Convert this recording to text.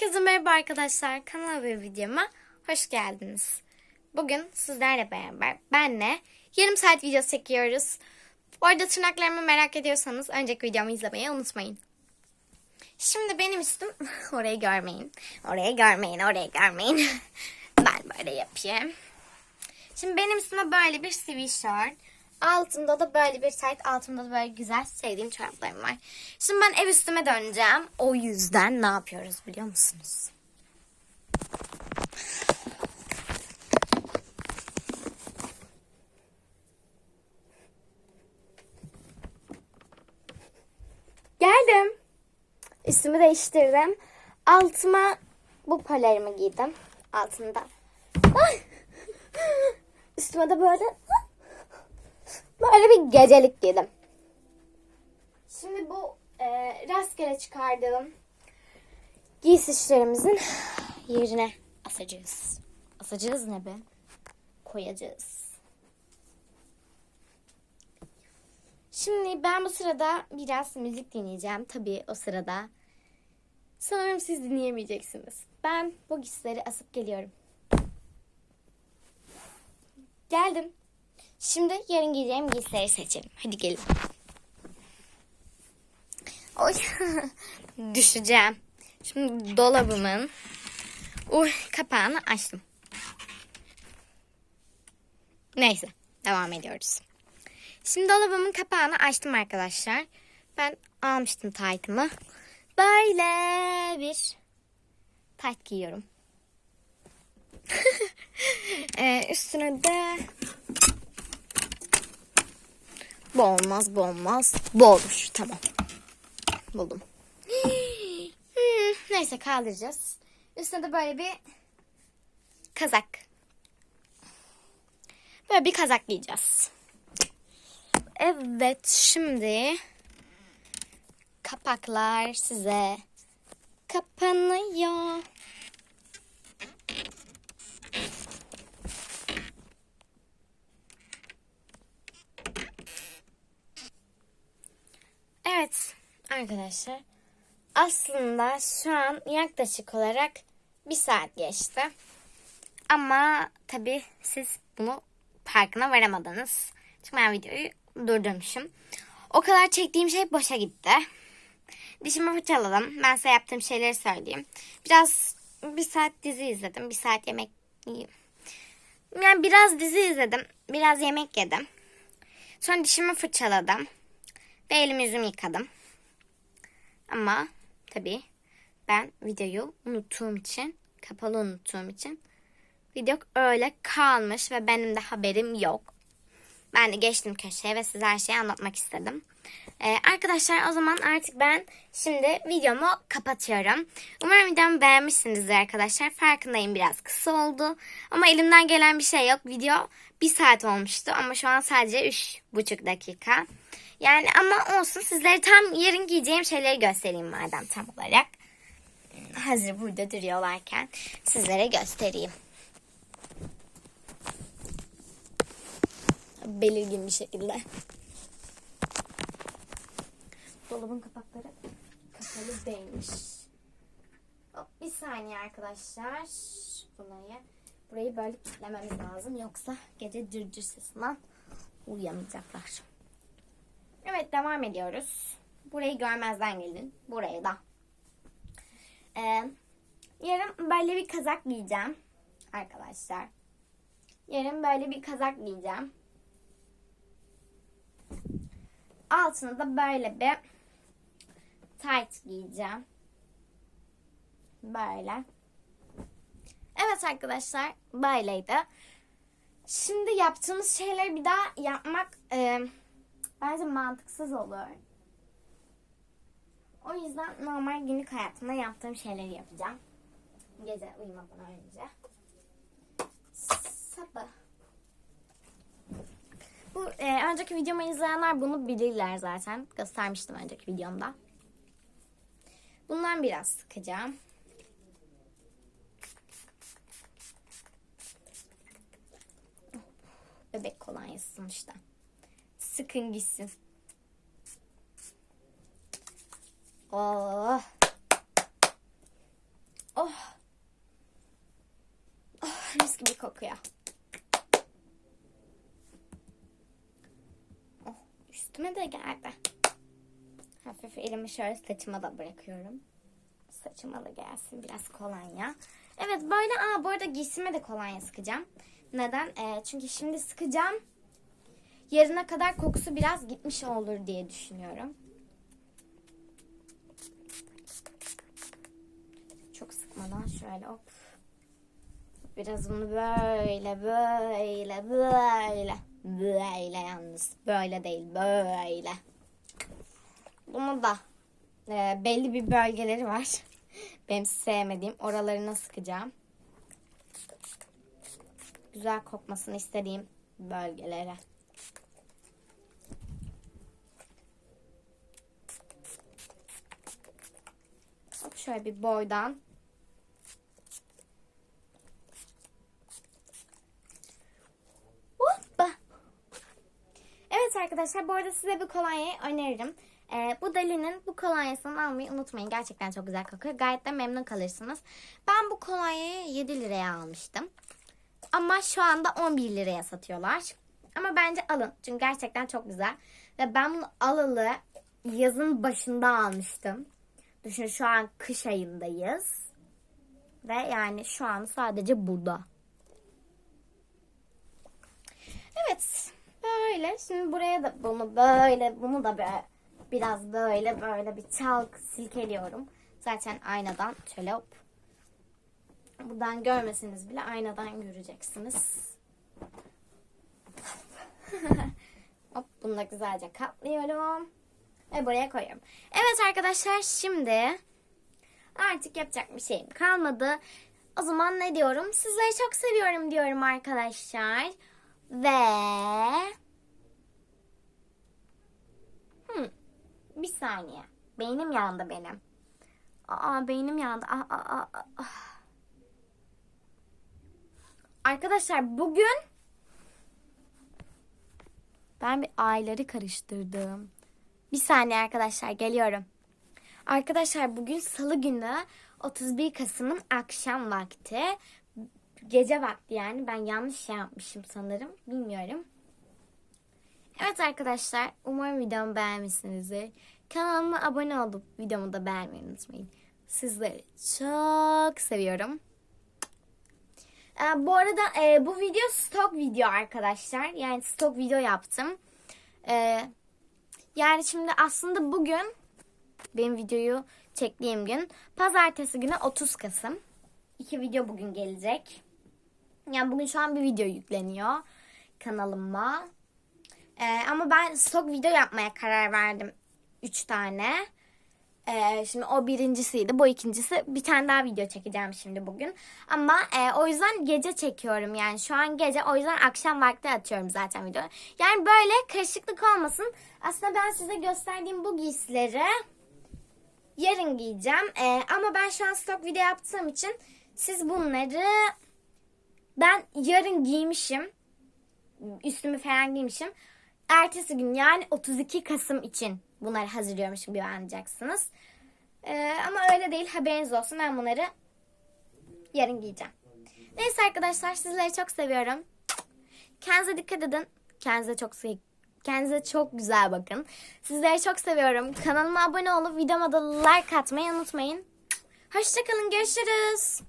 Herkese merhaba arkadaşlar. Kanala ve videoma hoş geldiniz. Bugün sizlerle beraber benle yarım saat video çekiyoruz. Bu arada tırnaklarımı merak ediyorsanız önceki videomu izlemeyi unutmayın. Şimdi benim üstüm orayı görmeyin. Orayı görmeyin, orayı görmeyin. ben böyle yapayım. Şimdi benim üstüme böyle bir sweatshirt. Altımda da böyle bir tight, altımda da böyle güzel sevdiğim çoraplarım var. Şimdi ben ev üstüme döneceğim. O yüzden ne yapıyoruz biliyor musunuz? Geldim. Üstümü değiştirdim. Altıma bu polarımı giydim. Altında. Üstüme de böyle böyle bir gecelik giydim. Şimdi bu e, rastgele çıkardığım giysişlerimizin yerine asacağız. Asacağız ne be? Koyacağız. Şimdi ben bu sırada biraz müzik dinleyeceğim. Tabii o sırada sanırım siz dinleyemeyeceksiniz. Ben bu giysileri asıp geliyorum. Geldim. Şimdi yarın giyeceğim giysileri seçelim. Hadi gelin. Oy. Düşeceğim. Şimdi dolabımın uy, kapağını açtım. Neyse. Devam ediyoruz. Şimdi dolabımın kapağını açtım arkadaşlar. Ben almıştım taytımı. Böyle bir tayt giyiyorum. ee, üstüne de bu olmaz, bu olmaz. Bu olur. Tamam. Buldum. Hmm, neyse kaldıracağız. Üstüne de böyle bir kazak. Böyle bir kazak giyeceğiz. Evet şimdi kapaklar size kapanıyor. Evet arkadaşlar. Aslında şu an yaklaşık olarak bir saat geçti. Ama tabii siz bunu farkına varamadınız. Çünkü ben videoyu durdurmuşum. O kadar çektiğim şey boşa gitti. Dişimi fırçaladım. Ben size yaptığım şeyleri söyleyeyim. Biraz bir saat dizi izledim. Bir saat yemek yani biraz dizi izledim. Biraz yemek yedim. Sonra dişimi fırçaladım. Ve elimi yüzümü yıkadım. Ama tabii ben videoyu unuttuğum için, kapalı unuttuğum için video öyle kalmış ve benim de haberim yok. Ben de geçtim köşeye ve size her şeyi anlatmak istedim. Ee, arkadaşlar o zaman artık ben şimdi videomu kapatıyorum. Umarım videomu beğenmişsinizdir arkadaşlar. Farkındayım biraz kısa oldu. Ama elimden gelen bir şey yok. Video bir saat olmuştu ama şu an sadece üç buçuk dakika. Yani ama olsun sizlere tam yarın giyeceğim şeyleri göstereyim madem tam olarak. Hazır burada duruyorlarken sizlere göstereyim. Belirgin bir şekilde. Dolabın kapakları kapalı değilmiş. Hop, bir saniye arkadaşlar. Burayı, burayı böyle kilitlememiz lazım. Yoksa gece cırcır sesinden uyuyamayacaklar. Evet devam ediyoruz. Burayı görmezden gelin. Burayı da. Ee, yarın böyle bir kazak giyeceğim. Arkadaşlar. Yarın böyle bir kazak giyeceğim. Altına da böyle bir tight giyeceğim. Böyle. Evet arkadaşlar böyleydi. Şimdi yaptığımız şeyleri bir daha yapmak e, bence mantıksız olur. O yüzden normal günlük hayatımda yaptığım şeyleri yapacağım. Gece uyumadan önce. Sabah. Bu e, önceki videomu izleyenler bunu bilirler zaten. Göstermiştim önceki videomda. Bundan biraz sıkacağım. Bebek kolonyası sonuçta. Sıkın gitsin. Oh. Oh. Oh, mis gibi kokuyor. Oh, üstüme de geldi. Hafif elimi şöyle saçıma da bırakıyorum. Saçıma da gelsin biraz kolonya. Evet böyle aa bu arada giysime de kolonya sıkacağım. Neden? Ee, çünkü şimdi sıkacağım. Yarına kadar kokusu biraz gitmiş olur diye düşünüyorum. Çok sıkmadan şöyle hop. Biraz bunu böyle böyle böyle böyle yalnız böyle değil böyle. Bunu da e, belli bir bölgeleri var. Benim sevmediğim oralarına sıkacağım. Güzel kokmasını istediğim bölgelere. Hop şöyle bir boydan. Hoppa. Evet arkadaşlar bu arada size bir kolonyayı öneririm. Ee, bu Dali'nin bu kolonyasını almayı unutmayın. Gerçekten çok güzel kokuyor. Gayet de memnun kalırsınız. Ben bu kolonyayı 7 liraya almıştım. Ama şu anda 11 liraya satıyorlar. Ama bence alın. Çünkü gerçekten çok güzel. Ve ben bunu alalı yazın başında almıştım. Düşün şu an kış ayındayız. Ve yani şu an sadece burada. Evet. Böyle. Şimdi buraya da bunu böyle bunu da böyle biraz böyle böyle bir çalk silkeliyorum. Zaten aynadan şöyle hop. Buradan görmeseniz bile aynadan göreceksiniz. hop bunu da güzelce katlıyorum. Ve buraya koyuyorum. Evet arkadaşlar şimdi artık yapacak bir şeyim kalmadı. O zaman ne diyorum? Sizleri çok seviyorum diyorum arkadaşlar. Ve hmm, bir saniye. Beynim yandı benim. Aa beynim yandı. Aa, aa, aa, aa. Arkadaşlar bugün ben bir ayları karıştırdım. Bir saniye arkadaşlar geliyorum. Arkadaşlar bugün salı günü 31 Kasım'ın akşam vakti. Gece vakti yani ben yanlış şey yapmışım sanırım. Bilmiyorum. Evet arkadaşlar umarım videomu beğenmişsinizdir. Kanalıma abone olup videomu da beğenmeyi unutmayın. Sizleri çok seviyorum. Ee, bu arada e, bu video stok video arkadaşlar. Yani stok video yaptım. Ee, yani şimdi aslında bugün benim videoyu çektiğim gün pazartesi günü 30 Kasım. İki video bugün gelecek. Yani bugün şu an bir video yükleniyor kanalıma. Ee, ama ben stok video yapmaya karar verdim. 3 tane. Ee, şimdi o birincisiydi. Bu ikincisi. Bir tane daha video çekeceğim şimdi bugün. Ama e, o yüzden gece çekiyorum. Yani şu an gece. O yüzden akşam vakti atıyorum zaten video. Yani böyle karışıklık olmasın. Aslında ben size gösterdiğim bu giysileri yarın giyeceğim. Ee, ama ben şu an stok video yaptığım için siz bunları ben yarın giymişim. Üstümü falan giymişim. Ertesi gün yani 32 Kasım için bunları hazırlıyormuş gibi anlayacaksınız. Ee, ama öyle değil haberiniz olsun ben bunları yarın giyeceğim. Neyse arkadaşlar sizleri çok seviyorum. Kendinize dikkat edin. Kendinize çok Kendinize çok güzel bakın. Sizleri çok seviyorum. Kanalıma abone olup videoma da like atmayı unutmayın. Hoşçakalın. Görüşürüz.